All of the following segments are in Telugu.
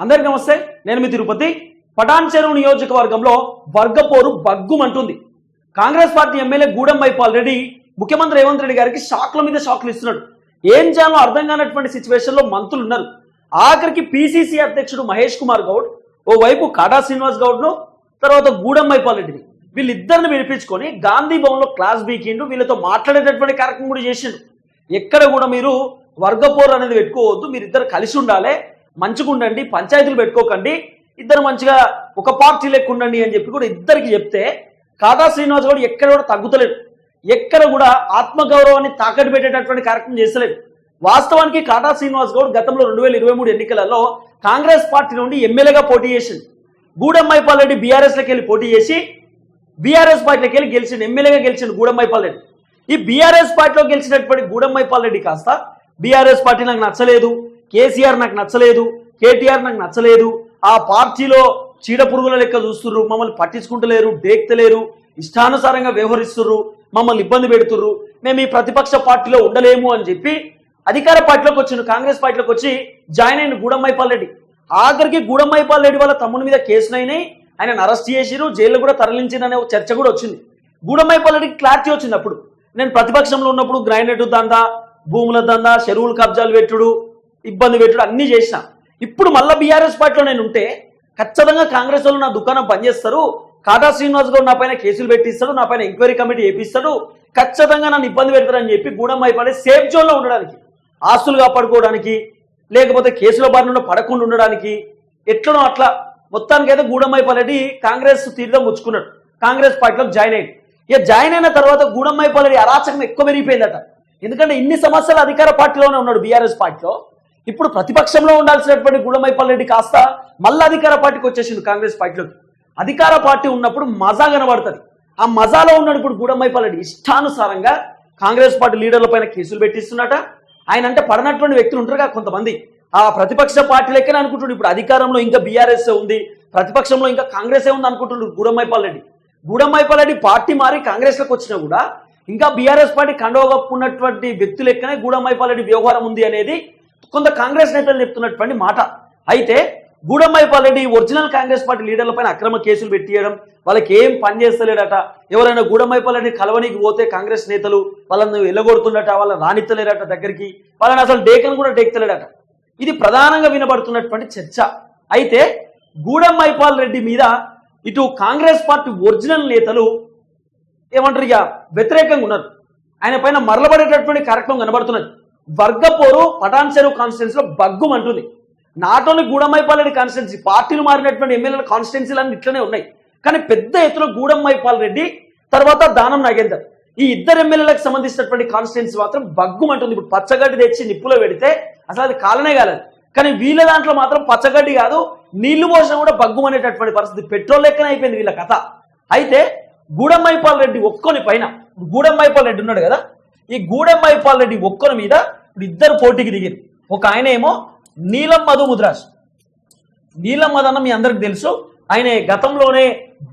అందరికీ నమస్తే నేను మీ తిరుపతి. పటాన్ చెరువు నియోజకవర్గంలో వర్గపోరు బగ్గుమంటుంది Congress party MLA Gudem Mahipal Reddy ముఖ్యమంత్రి రేవంత్ రెడ్డి గారికి షాక్ల మీద షాక్లు ఇస్తున్నాడు. ఏం చేయాలో అర్థం కానటువంటి సిచ్యువేషన్లో మంత్రులు ఉన్నారు. ఆఖరికి పిసిసి అధ్యక్షుడు మహేష్ కుమార్ గౌడ్ ఓవైపు కాటా శ్రీనివాస్ గౌడ్ను తర్వాత గూడెం వైపాల్ రెడ్డిని. వీళ్ళిద్దరిని వినిపించుకొని గాంధీ భవన్లో క్లాస్ బీకిండు వీళ్ళతో మాట్లాడేటటువంటి కార్యక్రమం కూడా చేసిండు. ఎక్కడ కూడా మీరు వర్గపోరు అనేది పెట్టుకోవద్దు మీరిద్దరు కలిసి ఉండాలి మంచిగా ఉండండి పంచాయతీలు పెట్టుకోకండి ఇద్దరు మంచిగా ఒక పార్టీ లెక్క ఉండండి అని చెప్పి కూడా ఇద్దరికి చెప్తే కాదా శ్రీనివాస్ గౌడ్ ఎక్కడ కూడా తగ్గుతలేడు ఎక్కడ కూడా ఆత్మగౌరవాన్ని తాకట్టు పెట్టేటటువంటి కార్యక్రమం చేస్తలేదు. వాస్తవానికి కాటా శ్రీనివాస్ గౌడ్ గతంలో రెండు వేల ఇరవై మూడు ఎన్నికలలో కాంగ్రెస్ పార్టీ నుండి ఎమ్మెల్యేగా పోటీ చేసింది గూడెమ్మైపాల్ రెడ్డి బీఆర్ఎస్లోకి వెళ్ళి పోటీ చేసి బీఆర్ఎస్ పార్టీలోకి వెళ్ళి గెలిచిండు ఎమ్మెల్యేగా గెలిచిండు గూడెమ్మైపాల్ రెడ్డి. ఈ బీఆర్ఎస్ పార్టీలో గెలిచినటువంటి గూడెమ్మైపాల్ రెడ్డి కాస్త బీఆర్ఎస్ పార్టీ నాకు నచ్చలేదు. కేసీఆర్ నాకు నచ్చలేదు కేటీఆర్ నాకు నచ్చలేదు. ఆ పార్టీలో చీడ పురుగుల లెక్క చూస్తుర్రు మమ్మల్ని పట్టించుకుంటలేరు డేక్తలేరు ఇష్టానుసారంగా వ్యవహరిస్తుర్రు మమ్మల్ని ఇబ్బంది పెడుతుర్రు. మేము ఈ ప్రతిపక్ష పార్టీలో ఉండలేము అని చెప్పి అధికార పార్టీలోకి వచ్చిండు కాంగ్రెస్ పార్టీలోకి వచ్చి జాయిన్ అయిన గూడమ్మైపాల్ రెడ్డి. ఆఖరికి గూడమ్మైపాల్ రెడ్డి వాళ్ళ తమ్ముని మీద కేసునైనాయి ఆయన అరెస్ట్ చేసిరు జైల్లో కూడా తరలించిందనే ఒక చర్చ కూడా వచ్చింది. గూడమ్మైపాల్ రెడ్డికి క్లారిటీ వచ్చింది అప్పుడు. నేను ప్రతిపక్షంలో ఉన్నప్పుడు గ్రైనేట్ దందా భూముల దందా చెరువులు కబ్జాలు పెట్టుడు ఇబ్బంది పెట్టుడు అన్నీ చేసిన. ఇప్పుడు మళ్ళీ బీఆర్ఎస్ పార్టీలో నేను ఉంటే ఖచ్చితంగా కాంగ్రెస్ వాళ్ళు నా దుకాణం పనిచేస్తారు. కాటా శ్రీనివాస్ గౌడ్ నా పైన కేసులు పెట్టిస్తాడు నా పైన ఎంక్వైరీ కమిటీ వేపిస్తాడు ఖచ్చితంగా నన్ను ఇబ్బంది పెడతారని చెప్పి గూడెం అయిపోయి సేఫ్ జోన్లో ఉండడానికి ఆస్తులు కాపాడుకోవడానికి లేకపోతే కేసుల బారి నుండి పడకుండా ఉండడానికి ఎట్లనో అట్లా మొత్తానికైతే గూడెంమైపాలరెడ్డి కాంగ్రెస్ తీర్థం ముచ్చుకున్నాడు. కాంగ్రెస్ పార్టీలోకి జాయిన్ అయ్యింది ఇక జాయిన్ అయిన తర్వాత గూడెంమైపాలరెడ్డి అరాచకం ఎక్కువ పెరిగిపోయిందట. ఎందుకంటే ఇన్ని సమస్యలు అధికార పార్టీలోనే ఉన్నాడు బీఆర్ఎస్ పార్టీలో. ఇప్పుడు ప్రతిపక్షంలో ఉండాల్సినటువంటి గూడెంమైపాల్ రెడ్డి కాస్త మళ్ళీ అధికార పార్టీకి వచ్చేసింది కాంగ్రెస్ పార్టీలోకి. అధికార పార్టీ ఉన్నప్పుడు మజా కనబడుతుంది. ఆ మజాలో ఉన్నాడు ఇప్పుడు గూడెంమైపాల్ రెడ్డి. ఇష్టానుసారంగా కాంగ్రెస్ పార్టీ లీడర్ల పైన కేసులు పెట్టిస్తున్నట. ఆయన అంటే పడనటువంటి వ్యక్తులు ఉంటారు కదా కొంతమంది. ఆ ప్రతిపక్ష పార్టీ లెక్కనే అనుకుంటుండు. ఇప్పుడు అధికారంలో ఇంకా బీఆర్ఎస్ ఉంది ప్రతిపక్షంలో ఇంకా కాంగ్రెస్ ఉంది అనుకుంటుండు గూడెంమైపాల్ రెడ్డి. రెడ్డి పార్టీ మారి కాంగ్రెస్లోకి వచ్చినా కూడా ఇంకా బీఆర్ఎస్ పార్టీ కండవగప్పున్నటువంటి కప్పుకున్నటువంటి వ్యక్తి లెక్కనే రెడ్డి వ్యవహారం ఉంది అనేది కొంత కాంగ్రెస్ నేతలు చెప్తున్నటువంటి మాట. అయితే Gudem Mahipal Reddy original Congress party లీడర్ల పైన అక్రమ కేసులు పెట్టియడం వాళ్ళకి ఏం పని చేస్తలేడట ఎవరైనా గూడెంమైపాల్ రెడ్డి కలవనికి పోతే కాంగ్రెస్ నేతలు వాళ్ళని వెళ్ళగొడుతుండట వాళ్ళని రానిత్తలేరట దగ్గరికి వాళ్ళని అసలు డేకను కూడా డేక్తలేడట. ఇది ప్రధానంగా వినబడుతున్నటువంటి చర్చ. అయితే గూడమ్మైపాల్ రెడ్డి మీద ఇటు కాంగ్రెస్ పార్టీ ఒరిజినల్ నేతలు ఏమంటారు ఇక వ్యతిరేకంగా ఉన్నారు. ఆయన పైన మరలబడేటటువంటి కార్యక్రమం కనబడుతున్నది. వర్గపోరు పటాన్ చెరువు కాన్స్టిట్యున్సీలో బగ్గుమంటుంది not only Gudem Mahipal Reddy constituency పార్టీలు మారినటువంటి ఎమ్మెల్యేల కాన్స్టిట్యున్సీలు అన్ని ఇట్లనే ఉన్నాయి. కానీ పెద్ద ఎత్తున గూడమ్మైపాల్ రెడ్డి తర్వాత దానం నాగేందర్. ఈ ఇద్దరు ఎమ్మెల్యేలకు సంబంధించినటువంటి కాన్స్టిట్యున్సీ మాత్రం బగ్గుమంటుంది ఇప్పుడు పచ్చగడ్డి తెచ్చి నిప్పులో పెడితే అసలు అది కాలనే కాలేదు. కానీ వీళ్ళ దాంట్లో మాత్రం పచ్చగడ్డి కాదు నీళ్ళు పోసినా కూడా బగ్గుమనేటటువంటి పరిస్థితి పెట్రోల్ లెక్కనే అయిపోయింది వీళ్ళ కథ. అయితే గూడమ్మైపాల్ రెడ్డి ఒక్కొని పైన గూడమ్మైపాల్ రెడ్డి ఉన్నాడు కదా ఈ గూడెంమైపాల్ రెడ్డి ఒక్కొని మీద ఇప్పుడు ఇద్దరు పోటీకి దిగింది ఒక ఆయన ఏమో నీలం మధు ముద్రాజ్. నీలం మదన్న మీ అందరికి తెలుసు. ఆయన గతంలోనే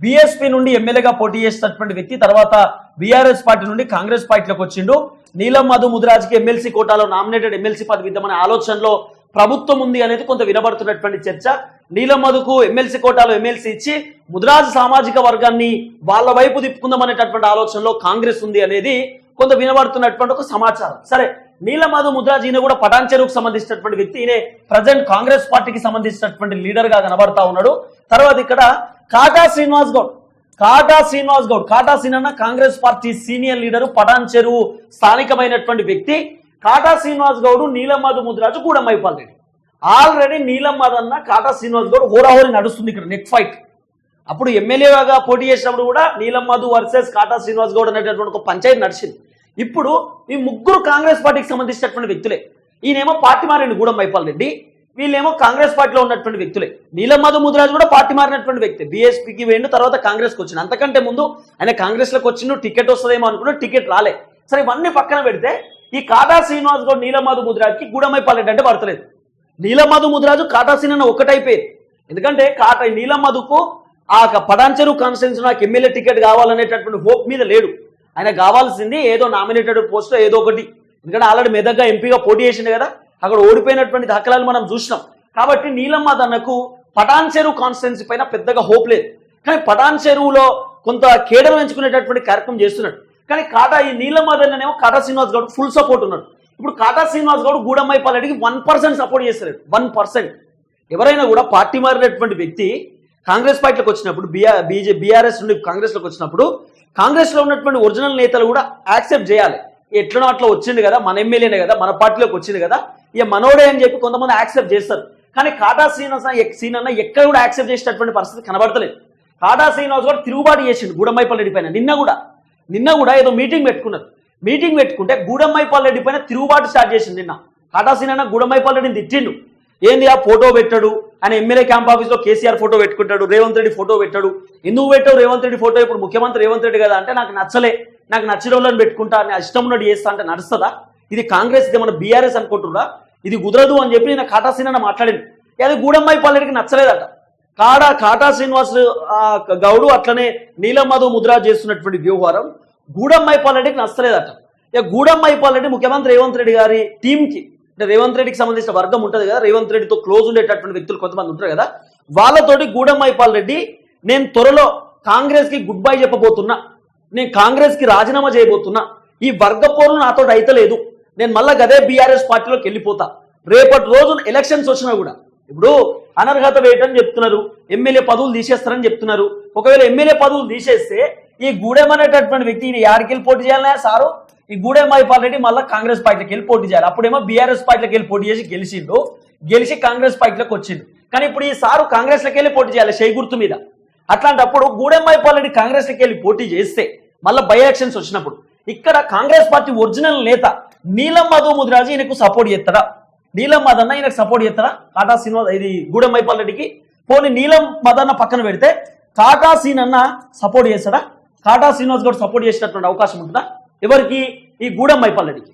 బీఎస్పీ నుండి ఎమ్మెల్యేగా పోటీ చేసినటువంటి వ్యక్తి తర్వాత బీఆర్ఎస్ పార్టీ నుండి కాంగ్రెస్ పార్టీలోకి వచ్చిండు. నీలం మధు ముదిరాజ్కి ఎమ్మెల్సీ కోటాలో నామినేటెడ్ ఎమ్మెల్సీ పదవి ఇద్దామనే ఆలోచనలో ప్రభుత్వం ఉంది అనేది కొంత వినబడుతున్నటువంటి చర్చ. నీలం మధుకు ఎమ్మెల్సీ కోటాలో ఎమ్మెల్సీ ఇచ్చి ముదిరాజ్ సామాజిక వర్గాన్ని వాళ్ళ వైపు తిప్పుకుందాం అనేటటువంటి ఆలోచనలో కాంగ్రెస్ ఉంది అనేది కొంత వినబడుతున్నటువంటి ఒక సమాచారం. సరే నీలమాధు ముద్రాజ్ ఈయన కూడా పటాన్ చెరువుకు సంబంధించినటువంటి వ్యక్తి. ఈయన ప్రజెంట్ కాంగ్రెస్ పార్టీకి సంబంధించినటువంటి లీడర్గా కనబడతా ఉన్నాడు. తర్వాత ఇక్కడ కాటా శ్రీనివాస్ గౌడ్. కాటా Srinivas Goud. Kata Seenanna Congress party senior leader Patan Cheruvu స్థానికమైనటువంటి వ్యక్తి. కాటా శ్రీనివాస్ గౌడ్ నీలమాధు ముద్రాజు గూడమైపాల్ రెడ్డి. ఆల్రెడీ నీలమ్మద్ అన్న కాటా శ్రీనివాస్ గౌడ్ హోరాహోరి నడుస్తుంది ఇక్కడ నెట్ ఫైట్. అప్పుడు ఎమ్మెల్యేగా పోటీ చేసినప్పుడు కూడా నీలం వర్సెస్ కాటా శ్రీనివాస్ గౌడ్ అనేటటువంటి ఒక పంచాయతీ నడిచింది. ఇప్పుడు ఈ ముగ్గురు కాంగ్రెస్ పార్టీకి సంబంధించినటువంటి వ్యక్తులే. ఈయనేమో పార్టీ మారిన గూడెం వైపాల్ రెడ్డి వీళ్ళేమో కాంగ్రెస్ పార్టీలో ఉన్నటువంటి వ్యక్తులే. నీలం మధు ముదిరాజు కూడా పార్టీ మారినటువంటి వ్యక్తి. బీఎస్పీకి వేయండు తర్వాత కాంగ్రెస్కి వచ్చింది అంతకంటే ముందు ఆయన కాంగ్రెస్లోకి వచ్చిండు టికెట్ వస్తుందేమో అనుకున్నా టికెట్ రాలే. సరే ఇవన్నీ పక్కన పెడితే ఈ కాటా శ్రీనివాస్ గౌడ్ నీలం మధు ముదిరాజ్కి గూడెం రెడ్డి అంటే పడతలేదు. నీలమధు ముదిరాజు కాటాసీన ఒకటైపోయేది ఎందుకంటే కాటా నీలం మధుకు ఆ పడాంచెరు చెరువు కాన్స్టిట్యూన్సీ నాకు ఎమ్మెల్యే టికెట్ కావాలనేటటువంటి హోప్ మీద లేడు. ఆయన కావాల్సింది ఏదో నామినేటెడ్ పోస్ట్ ఏదో ఒకటి. ఎందుకంటే ఆల్రెడీ మెదక్గా ఎంపీగా పోటీ చేసింది కదా. అక్కడ ఓడిపోయినటువంటి దాఖలాలు మనం చూసినాం. కాబట్టి నీలమ్మ దన్నకు పటాన్ చెరువు కాన్స్టిట్యున్సీ పైన పెద్దగా హోప్ లేదు. కానీ పటాన్ చెరువులో కొంత కేడలు ఎంచుకునేటటువంటి కార్యక్రమం చేస్తున్నాడు. కానీ కాటా ఈ నీలమ్మ దన్ననేమో కాటా శ్రీనివాస్ గౌడ్ ఫుల్ సపోర్ట్ ఉన్నాడు. ఇప్పుడు కాటా శ్రీనివాస్ గౌడ్ పాలడికి వన్ పర్సెంట్ సపోర్ట్ చేస్తారు వన్ పర్సెంట్ ఎవరైనా కూడా పార్టీ మారినటువంటి వ్యక్తి కాంగ్రెస్ పార్టీలోకి వచ్చినప్పుడు బిఆర్ బీజే బీఆర్ఎస్ నుండి కాంగ్రెస్లోకి వచ్చినప్పుడు కాంగ్రెస్లో ఉన్నటువంటి ఒరిజినల్ నేతలు కూడా యాక్సెప్ట్ చేయాలి. ఎట్లనో అట్లా వచ్చింది కదా మన ఎమ్మెల్యేనే కదా మన పార్టీలోకి వచ్చింది కదా ఇక మనోడే అని చెప్పి కొంతమంది యాక్సెప్ట్ చేస్తారు. కానీ కాటా శ్రీనివాస సీన్ అన్న ఎక్కడ కూడా యాక్సెప్ట్ చేసేటటువంటి పరిస్థితి కనబడతలేదు. కాటా శ్రీనివాస్ కూడా తిరుగుబాటు చేసిండు గూడమ్మైపల్ రెడ్డి పైన నిన్న కూడా. నిన్న కూడా ఏదో మీటింగ్ పెట్టుకున్నారు. మీటింగ్ పెట్టుకుంటే గూడమ్మైపల్లి రెడ్డి పైన తిరుగుబాటు స్టార్ట్ చేసింది నిన్న. కాటా సీన్ అన్న రెడ్డిని తిట్టిండు. ఏంది ఆ ఫోటో పెట్టాడు? ఆయన ఎమ్మెల్యే క్యాంప్ ఆఫీస్లో కేసీఆర్ ఫోటో పెట్టుకుంటాడు రేవంత్ రెడ్డి ఫోటో పెట్టాడు. ఎందుకు పెట్టావు రేవంత్ రెడ్డి ఫోటో? ఇప్పుడు ముఖ్యమంత్రి రేవంత్ రెడ్డి కదా అంటే నాకు నచ్చలే. నాకు నచ్చిన వాళ్ళని పెట్టుకుంటా నేను ఇష్టం ఉన్నట్టు చేస్తా అంటే నడుస్తుందా? ఇది కాంగ్రెస్ ఇది మన బీఆర్ఎస్ అనుకుంటున్నా ఇది కుదరదు అని చెప్పి నేను కాటా సీన్ మాట్లాడింది. అది గూడమ్మాయి పల్లెడికి నచ్చలేదట. కాడ కాటా శ్రీనివాస్ గౌడు అట్లనే నీలం మధు ముద్ర చేస్తున్నటువంటి వ్యవహారం గూడమ్మాయి పల్లెడికి నచ్చలేదట. ఇక గూడమ్మాయి పల్లెడి ముఖ్యమంత్రి రేవంత్ రెడ్డి గారి టీంకి అంటే రేవంత్ రెడ్డికి సంబంధించిన వర్గం ఉంటుంది కదా రేవంత్ రెడ్డితో క్లోజ్ ఉండేటటువంటి వ్యక్తులు కొంతమంది ఉంటారు కదా వాళ్ళతోటి గూడెంపాల్ రెడ్డి నేను త్వరలో కాంగ్రెస్కి గుడ్ బై చెప్పబోతున్నా నేను కాంగ్రెస్కి రాజీనామా చేయబోతున్నా ఈ వర్గ పోరు నాతో అయితలేదు నేను మళ్ళా గదే బీఆర్ఎస్ పార్టీలోకి వెళ్ళిపోతా రేపటి రోజున ఎలక్షన్స్ వచ్చినా కూడా ఇప్పుడు అనర్హత వేయటని చెప్తున్నారు ఎమ్మెల్యే పదవులు తీసేస్తారని చెప్తున్నారు ఒకవేళ ఎమ్మెల్యే పదవులు తీసేస్తే ఈ గూడెం అనేటటువంటి వ్యక్తి ఈయన యాడికి వెళ్ళి పోటీ చేయాలన్నా సారు? ఈ గూడెం మహిపాల్ రెడ్డి మళ్ళీ కాంగ్రెస్ పార్టీకి వెళ్ళి పోటీ చేయాలి. అప్పుడేమో బీఆర్ఎస్ పార్టీకి వెళ్ళి పోటీ చేసి గెలిచిండు. గెలిచి కాంగ్రెస్ పార్టీలోకి వచ్చిండు. కానీ ఇప్పుడు ఈ సారు కాంగ్రెస్లోకి వెళ్ళి పోటీ చేయాలి షై గుర్తు మీద. అట్లాంటప్పుడు గూడెం మహిపాల్ రెడ్డి కాంగ్రెస్లోకి వెళ్ళి పోటీ చేస్తే మళ్ళీ బై ఎలక్షన్స్ వచ్చినప్పుడు ఇక్కడ కాంగ్రెస్ పార్టీ ఒరిజినల్ నేత నీలం మధు ముదిరాజు ఈయనకు సపోర్ట్ చేస్తాడా? నీలం మదన్న ఈయనకు సపోర్ట్ చేస్తారా కాటా సినిమా ఇది గూడెం మైపాల్ రెడ్డికి. పోనీ నీలం మదన్న పక్కన పెడితే కాటా సీన్ అన్న సపోర్ట్ చేస్తాడా? కాటా శ్రీనివాస్ గౌడ్ సపోర్ట్ చేసినటువంటి అవకాశం ఉంటుందా? ఎవరికి? ఈ గూడెం మైపాల్ రెడ్డికి.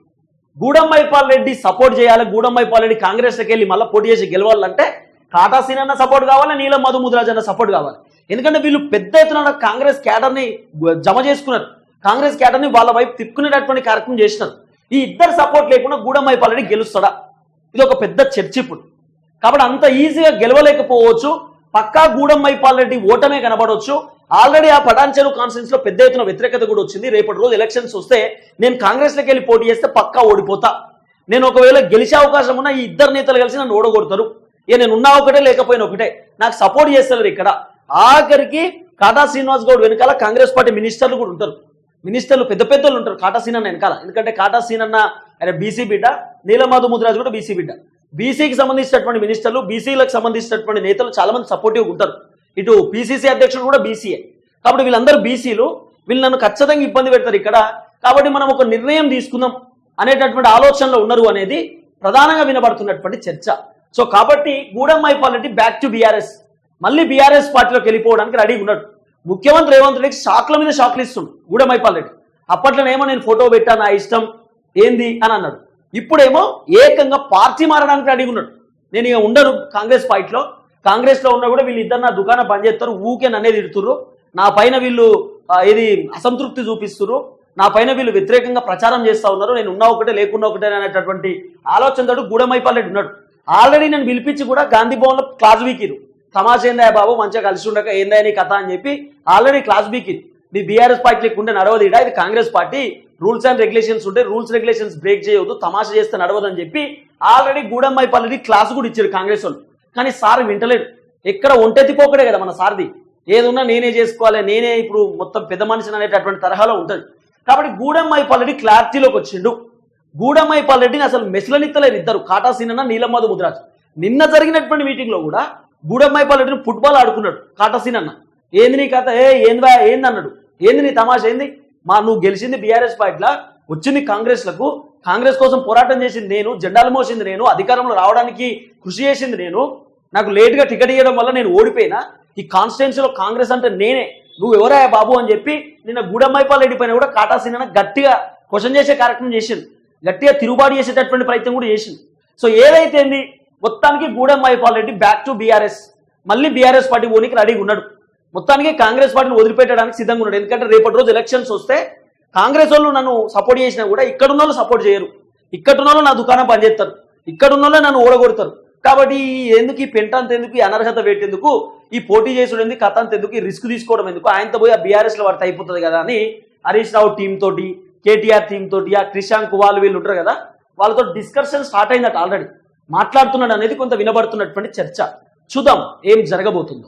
గూడెం రెడ్డి సపోర్ట్ చేయాలి. గూడెం మైపాల్ రెడ్డి కాంగ్రెస్కి వెళ్ళి మళ్ళీ పోటీ చేసి గెలవాలంటే టాటా సీన్ అన్న సపోర్ట్ కావాలి నీలం మధు ముదిరాజ్ అన్న సపోర్ట్ కావాలి. ఎందుకంటే వీళ్ళు పెద్ద ఎత్తున కాంగ్రెస్ క్యాడర్ని జమ చేసుకున్నారు. కాంగ్రెస్ క్యాడర్ని వాళ్ళ వైపు తిప్పుకునేటటువంటి కార్యక్రమం చేసినారు. ఈ ఇద్దరు సపోర్ట్ లేకుండా గూడెం రెడ్డి గెలుస్తాడా? ఇది ఒక పెద్ద చర్చ ఇప్పుడు. కాబట్టి అంత ఈజీగా గెలవలేకపోవచ్చు. పక్కా గూడెం రెడ్డి ఓటమే కనబడవచ్చు ఆల్రెడీ ఆ పటాన్ కాన్ఫరెన్స్లో పెద్ద ఎత్తున వ్యతిరేకత కూడా వచ్చింది. రేపటి రోజు ఎలక్షన్స్ వస్తే నేను కాంగ్రెస్లోకి వెళ్ళి పోటీ చేస్తే పక్కా ఓడిపోతా. నేను ఒకవేళ గెలిచే అవకాశం ఉన్న ఈ ఇద్దరు నేతలు కలిసి నన్ను ఓడగొడతారు. ఇక నేను ఉన్నా ఒకటే లేకపోయినా ఒకటే. నాకు సపోర్ట్ చేస్తారు ఇక్కడ. ఆఖరికి కాటా శ్రీనివాస్ గౌడ్ వెనకాల కాంగ్రెస్ పార్టీ మినిస్టర్లు కూడా ఉంటారు. మినిస్టర్లు పెద్ద పెద్దలు ఉంటారు. కాటా సీనన్న వెనకాల. ఎందుకంటే కాటా సీనన్న అన్న ఆయన బీసీ బిడ్డ నీలమాధు ముద్రాజ్ కూడా బీసీ బిడ్డ. బీసీకి సంబంధించినటువంటి మినిస్టర్లు బీసీలకు సంబంధించినటువంటి నేతలు చాలా మంది సపోర్టివ్ ఉంటారు. ఇటు పిసిసి అధ్యక్షుడు కూడా బీసీఏ కాబట్టి వీళ్ళందరూ బీసీలు వీళ్ళు నన్ను ఖచ్చితంగా ఇబ్బంది పెడతారు ఇక్కడ. కాబట్టి మనం ఒక నిర్ణయం తీసుకుందాం అనేటటువంటి ఆలోచనలో ఉన్నారు అనేది ప్రధానంగా వినబడుతున్నటువంటి చర్చ. సో కాబట్టి Gudem Mahipal back to BRS మళ్ళీ బీఆర్ఎస్ పార్టీలోకి వెళ్ళిపోవడానికి రెడీ ఉన్నాడు. ముఖ్యమంత్రి రేవంత్ రెడ్డికి షాక్ల మీద షాక్లు ఇస్తుండు గూడెం మైపాల్ రెడ్డి అప్పట్లోనేమో నేను ఫోటో పెట్టా నా ఇష్టం ఏంది అని అన్నాడు. ఇప్పుడేమో ఏకంగా పార్టీ మారడానికి రెడీ ఉన్నాడు. నేను ఇక ఉండను కాంగ్రెస్ పార్టీలో. కాంగ్రెస్లో ఉన్నా కూడా వీళ్ళు ఇద్దరు నా దుకాణం పనిచేస్తారు ఊకే నన్నే తిడుతుర్రు. నా పైన వీళ్ళు ఇది అసంతృప్తి చూపిస్తుర్రు. నా పైన వీళ్ళు వ్యతిరేకంగా ప్రచారం చేస్తా ఉన్నారు. నేను ఉన్నా ఒకటే లేకున్నా ఒకటే అనేటటువంటి ఆలోచనతో గూడమైపాలెడ్డి ఉన్నాడు. ఆల్రెడీ నేను పిలిపించి కూడా గాంధీ భవన్లో క్లాస్ వీకిరు తమాషా ఏందా బాబు మంచిగా కలిసి ఉండక ఏందా నీ కథ అని చెప్పి ఆల్రెడీ క్లాస్ వీకిరు మీ బీఆర్ఎస్ పార్టీకి ఉంటే నడవదు ఈడ ఇది Congress party. Rules and regulations ఉంటే రూల్స్ రెగ్యులేషన్స్ బ్రేక్ చేయవద్దు తమాషా చేస్తే నడవదు అని చెప్పి ఆల్రెడీ గూడమ్మైపల్లిది క్లాస్ కూడా ఇచ్చారు కాంగ్రెస్ వాళ్ళు. కానీ సార్ వింటలేడు. ఎక్కడ ఒంటెత్తిపోకడే కదా మన సార్ది. ఏదున్నా నేనే చేసుకోవాలి నేనే ఇప్పుడు మొత్తం పెద్ద మనిషిని అనేటటువంటి తరహాలో ఉంటుంది. కాబట్టి గూడెమ్మైపల్లిడి క్లారిటీలోకి వచ్చిండు. గూడెమ్మైపల్లిడిని అసలు మెస్లనిత్తలేరు ఇద్దరు. కాటా సీనన్న నీలమ్మధు ముద్రాజ్. నిన్న జరిగినటువంటి మీటింగ్లో కూడా రెడ్డిని ఫుట్బాల్ ఆడుకున్నాడు కాటా సీనన్న. ఏంది నీ కథ? ఏ ఏంది ఏంది అన్నాడు. ఏంది నీ తమాషా? ఏంది? మా నువ్వు గెలిచింది బీఆర్ఎస్ పార్టీలా? వచ్చింది కాంగ్రెస్లకు. కాంగ్రెస్ కోసం పోరాటం చేసింది నేను జెండాలు మోసింది నేను అధికారంలో రావడానికి కృషి చేసింది నేను. నాకు లేటుగా టికెట్ ఇవ్వడం వల్ల నేను ఓడిపోయినా. ఈ కాన్స్టిట్యున్సీలో కాంగ్రెస్ అంటే నేనే. నువ్వు ఎవరా బాబు అని చెప్పి నిన్న గూడమ్మైపాల్ రెడ్డి పైన కూడా కాటా సీనన్న గట్టిగా క్వశ్చన్ చేసే కార్యక్రమం చేసింది గట్టిగా తిరుగుబాటు చేసేటటువంటి ప్రయత్నం కూడా చేసింది సో ఏదైతే మొత్తానికి Gudem Mahipal Reddy back to BRS మళ్ళీ బీఆర్ఎస్ పార్టీ ఓనికి రెడీగా ఉన్నాడు. మొత్తానికి కాంగ్రెస్ పార్టీని వదిలిపెట్టడానికి సిద్ధంగా ఉన్నాడు. ఎందుకంటే రేపటి రోజు ఎలక్షన్స్ వస్తే కాంగ్రెస్ వాళ్ళు నన్ను సపోర్ట్ చేసినా కూడా ఇక్కడ ఉన్న వాళ్ళు సపోర్ట్ చేయరు. ఇక్కడ ఉన్న వాళ్ళు నా దుకాణం పనిచేస్తారు. ఇక్కడ ఉన్న వాళ్ళు నన్ను ఓడగొడతారు కాబట్టి ఎందుకు ఈ పెంట ఎందుకు ఈ అనర్హత పెట్టేందుకు ఈ పోటీ చేసుడు ఎందుకు కథ అంత ఎందుకు ఈ రిస్క్ తీసుకోవడం ఎందుకు ఆయనతో పోయి ఆ బీఆర్ఎస్లో పడితే అయిపోతుంది కదా అని హరీష్ రావు టీం తోటి కేటీఆర్ టీం తోటి ఆ క్రిషాంక్ వాళ్ళు వీళ్ళు ఉంటారు కదా వాళ్ళతో డిస్కషన్ స్టార్ట్ అయిందట ఆల్రెడీ మాట్లాడుతున్నాడు అనేది కొంత వినబడుతున్నటువంటి చర్చ. చూద్దాం ఏం జరగబోతుందో.